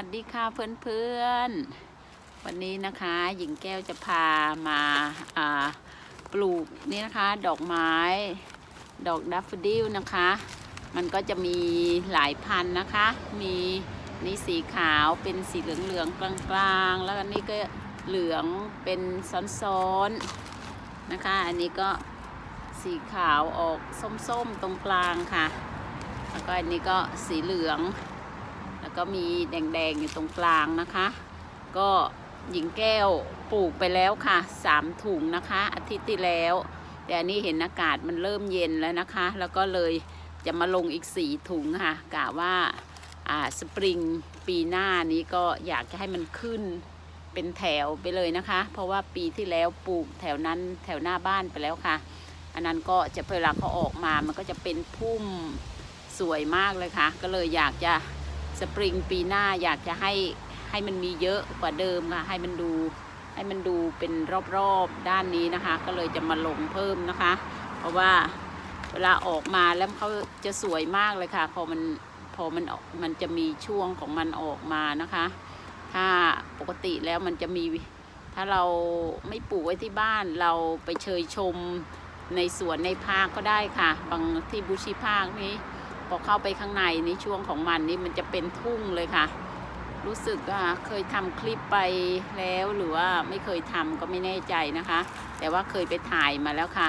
วัสดีค่ะเพื่อนๆ วันนี้นะคะหญิงแก้วจะพามาาปลูกนี่นะคะ ดอกไม้ ดอกดัฟฟดิลนะคะ มันก็จะมีหลายพันนะคะ มีนี่สีขาวเป็นสีเหลืองๆกลางๆ แล้วก็นี่ก็เหลืองเป็นซ้อนๆนะคะ อันนี้ก็สีขาวออกส้มๆตรงกลางค่ะ แล้วก็อันนี้ก็สีเหลือง ก็มีแดงๆอยู่ตรงกลางนะคะ ก็หญิงแก้วปลูกไปแล้วค่ะสามถุงนะคะ อาทิตย์ที่แล้ว แต่อันนี้เห็นอากาศมันเริ่มเย็นแล้วนะคะ แล้วก็เลยจะมาลงอีกสี่ถุงค่ะกะว่าอ่าสปริงปีหน้านี้ก็อยากจะให้มันขึ้นเป็นแถวไปเลยนะคะ เพราะว่าปีที่แล้วปลูกแถวนั้นแถวหน้าบ้านไปแล้วค่ะ อันนั้นก็จะเวลาเขาออกมามันก็จะเป็นพุ่มสวยมากเลยค่ะ ก็เลยอยากจะ สปริงปีหน้าอยากจะให้ให้มันมีเยอะกว่าเดิมค่ะ ให้มันดูให้มันดูเป็นรอบๆด้านนี้นะคะ ก็เลยจะมาลงเพิ่มนะคะ เพราะว่าเวลาออกมาแล้วเขาจะสวยมากเลยค่ะ พอมันพอมันออกมันจะมีช่วงของมันออกมานะคะ ถ้าปกติแล้วมันจะมีถ้าเราไม่ปลูกไว้ที่บ้านเราไปเชยชมในสวนในภาคก็ได้ค่ะ บางที่บูชิภาคนี้ พอเข้าไปข้างในในช่วงของมันนี่มันจะเป็นทุ่งเลยค่ะ รู้สึกว่าเคยทำคลิปไปแล้วหรือว่าไม่เคยทำก็ไม่แน่ใจนะคะ แต่ว่าเคยไปถ่ายมาแล้วค่ะ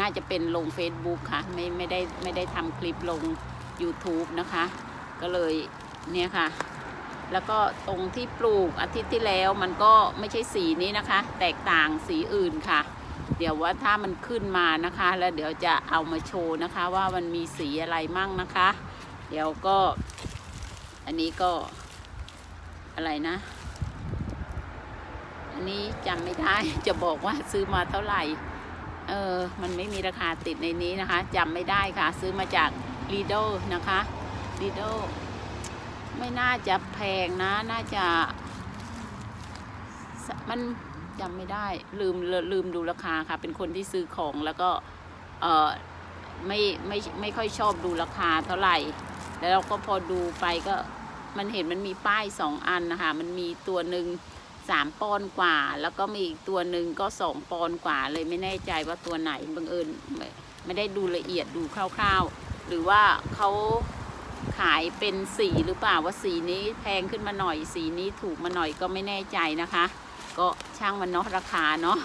น่าจะเป็นลง Facebook ค่ะ ไม่ไม่ได้ไม่ได้ทำคลิปลง YouTube นะคะ ก็เลยเนี่ยค่ะ แล้วก็ตรงที่ปลูกอาทิตย์ที่แล้วมันก็ไม่ใช่สีนี้นะคะ แตกต่างสีอื่นค่ะ เดี๋ยวว่าถ้ามันขึ้นมานะคะ แล้วเดี๋ยวจะเอามาโชว์นะคะ ว่ามันมีสีอะไรมั่งนะคะ เดี๋ยวก็ อันนี้ก็อะไรนะ อันนี้จำไม่ได้จะบอกว่าซื้อมาเท่าไหร่ เออ มันไม่มีราคาติดในนี้นะคะจำไม่ได้ค่ะ ซื้อมาจาก l ีโดนะคะลี d ดไม่น่าจะแพงนะ น่าจะ มัน จำไม่ได้ลืมลืมดูราคาค่ะ เป็นคนที่ซื้อของแล้วก็เออไม่ไม่ไม่ค่อยชอบดูราคาเท่าไหร่ แล้วเราก็พอดูไปก็มันเห็นมันมีป้ายสองอันนะคะมันมีตัวหนึ่งสามปอนกว่า แล้วก็มีอีกตัวหนึ่งก็สองปอนกว่าเลยไม่แน่ใจว่าตัวไหนบังเอิญไม่ไม่ได้ดูละเอียดดูคร่าวๆ หรือว่าเขาขายเป็นสีหรือเปล่าว่าสีนี้แพงขึ้นมาหน่อย สีนี้ถูกมาหน่อยก็ไม่แน่ใจนะคะ ก็ช่างมันเนาะราคาเนาะ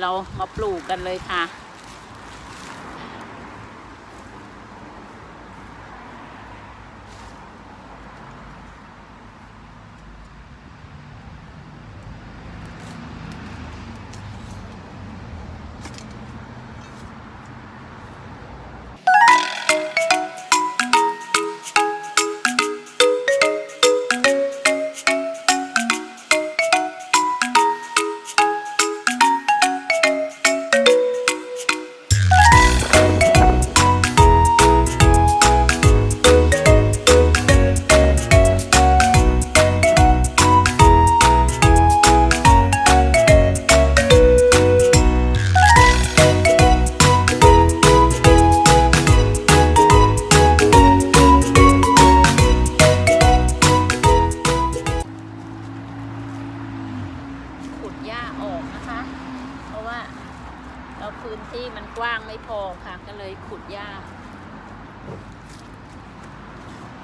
เรามาปลูกกันเลยค่ะ ไม่พอค่ะ ก็เลยขุดหญ้า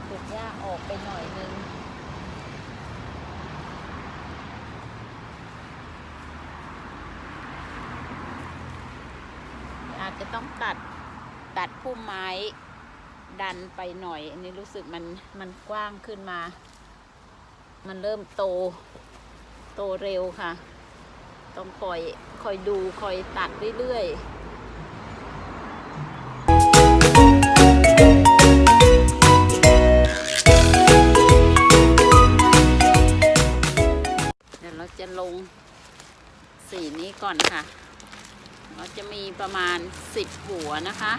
ขุดหญ้าออกไปหน่อยนึงอาจจะต้องตัดตัดพุ่มไม้ดันไปหน่อย อันนี้รู้สึกมันมันกว้างขึ้นมา มันเริ่มโต โตเร็วค่ะ ต้องคอยคอยดูคอยตัดเรื่อยๆ สิบหัวนะคะ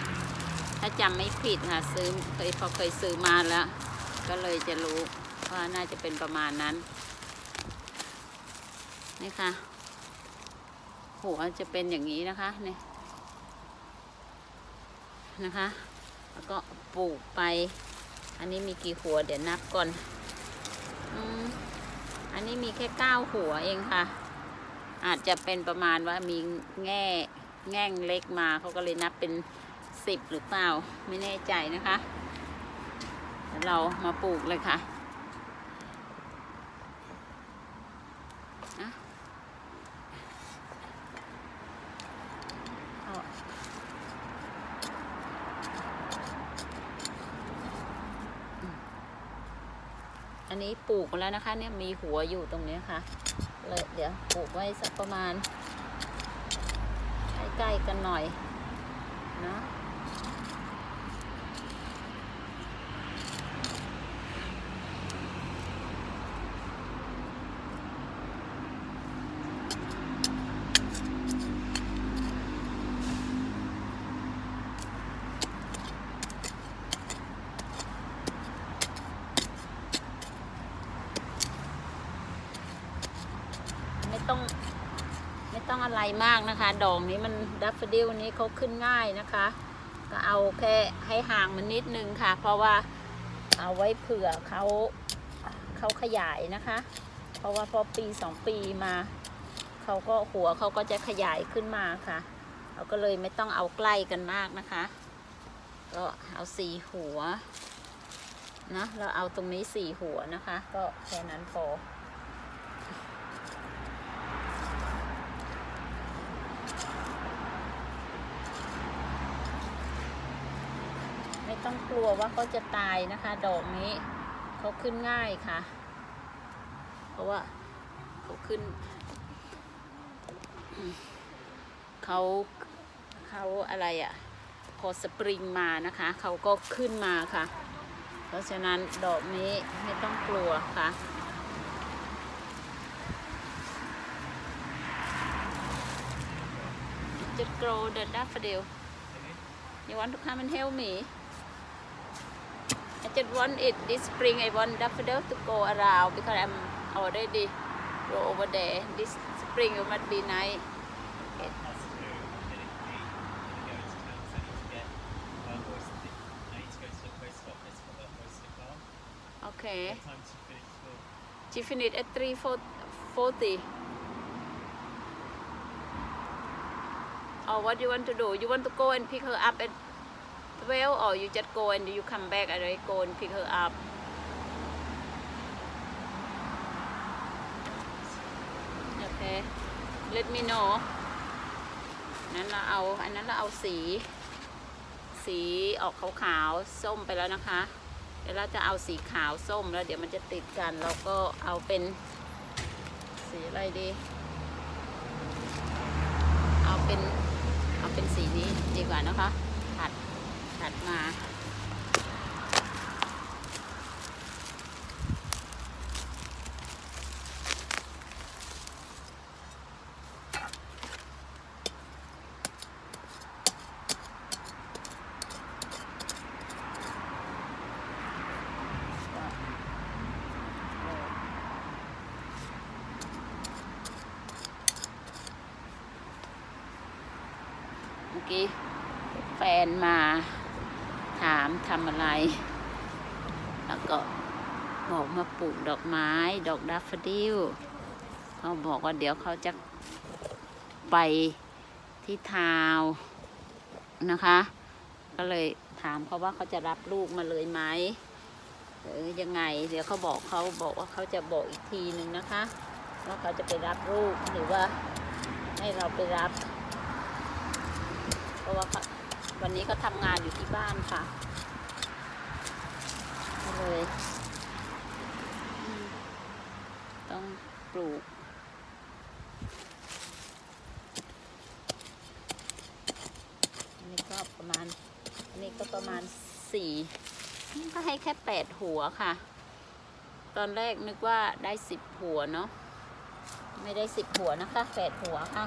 ถ้าจำไม่ผิดค่ะซื้อเคยพอเคยซื้อมาแล้ว ก็เลยจะรู้ว่าน่าจะเป็นประมาณนั้นนี่ค่ะ หัวจะเป็นอย่างนี้นะคะเนี่ยนะคะ แล้วก็ปลูกไป อันนี้มีกี่หัวเดี๋ยวนับก่อนอันนี้มีแค่เก้าหัวเองค่ะ อาจจะเป็นประมาณว่ามีแง่ แง่งเล็กมาเขาก็เลยนับเป็นสิบหรือเปล่า ไม่แน่ใจนะคะเดี๋ยวเรามาปลูกเลยค่ะนะอันนี้ปลูกมาแล้วนะคะ เนี่ยมีหัวอยู่ตรงนี้ค่ะเลยเดี๋ยวปลูกไว้สักประมาณ ใกล้ๆกันหน่อยนะไม่ต้อง ไม่ต้ อะไรมากนะคะ ดอกนี้มันดัฟเฟดิลนี้เขาขึ้นง่ายนะคะ ก็เอาแค่ให้ห่างมันนิดนึงค่ะ เพราะว่าเอาไว้เผื่อเขาเขาขยายนะคะ เพราะว่าพอปีสองปีมาเขาก็หัวเขาก็จะขยายขึ้นมาค่ะเราก็เลยไม่ต้องเอาใกล้กันมากนะคะ ก็เอาสี่หัวนะเราเอาตรงนี้สี่หัวนะคะ ก็แค่นั้นพอ ต้องกลัวว่าเขาจะตายนะคะ ดอกนี้เขาขึ้นง่ายค่ะ เพราะว่าเขาขึ้นเขาเขาอะไรอะ่ะพอสปริงมานะคะเขาก็ขึ้นมาค่ะ เพราะฉะนั้นดอกนี้ไม่ต้องกลัวค่ะจะ grow the daffodil You want to come and help me? I just want it this spring. I want daffodil to go around because I'm already go over there. This spring it must be nice. Okay. has to do and then it, it go into town. So I need to get um, oyster, I need to go to the post office for the oyster farm. Okay. What time to finish school? She finished at three forty. Or what you want to do? You want to go and pick her up at twelve, or you just go and you come back and I go and pick her up? Okay. Let me know. นั้นเราเอาอันนั้นเราเอาสี สีออกขาวๆส้มไปแล้วนะคะ เดี๋ยวเราจะเอาสีขาวส้มแล้วเดี๋ยวมันจะติดกันเราก็เอาเป็นสีอะไรดี เอาเป็นเอาเป็นสีนี้ดีกว่านะคะ ถัดมาื่อกี้แฟนมาามทำอะไร แล้วก็บอกมาปลูกดอกไม้ ดอกดัฟฟดิลเขาบอกว่าเดี๋ยวเขาจะไปที่ทาวนะคะ ก็เลยถามเขาว่าเขาจะรับลูกมาเลยไหมหรือยังไง เดี๋ยวเขาบอกเขาบอกว่าเขาจะบอกอีกทีหนึ่งนะคะว่าเขาจะไปรับลูกหรือว่าให้เราไปรับ เพราะว่าวันนี้ก็ทำงานอยู่ที่บ้านค่ะ เลย ต้องปลูก อันนี้ก็ประมาณ อันนี้ก็ประมาณสี่ก็ให้แค่แปดหัวค่ะ ตอนแรกนึกว่าได้สิบหัวเนาะ ไม่ได้สิบหัวนะคะแปดหัวค่ะ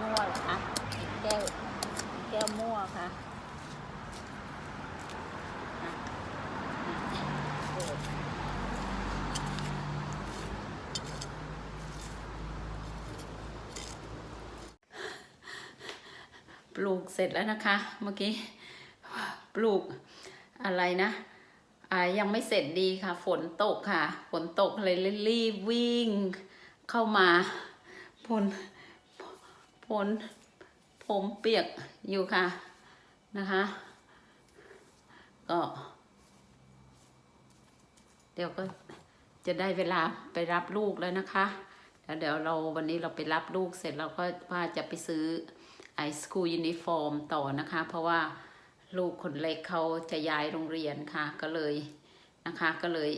มั่วเหรอคะแก้ว แก้วมั่วค่ะอะโอ้ป ลูกเสร็จแล้วนะคะ เมื่อกี้ปลูกอะไรนะอ่ายังไม่เสร็จดีค่ะ ฝนตกค่ะ ฝนตกเลยรีบวิ่งเข้ามาฝนฝนผมเปียกอยู่ค่ะนะคะ ก็ เดี๋ยวก็จะได้เวลาไปรับลูกแล้วนะคะแล้วเดี๋ยวเราวันนี้เราไปรับลูกเสร็จเราก็ว่าจะไปซื้อ ไอสคูลยูนิฟอร์มต่อนะคะ เพราะว่าลูกคนเล็กเขาจะย้ายโรงเรียนค่ะ ก็เลยนะคะก็เลย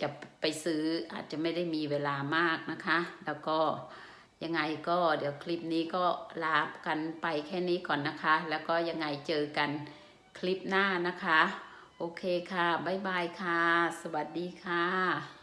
จะไปซื้ออาจจะไม่ได้มีเวลามากนะคะ แล้วก็ยังไงก็เดี๋ยวคลิปนี้ก็ลากันไปแค่นี้ก่อนนะคะ แล้วก็ยังไงเจอกันคลิปหน้านะคะ โอเคค่ะ บ๊ายบายค่ะ สวัสดีค่ะ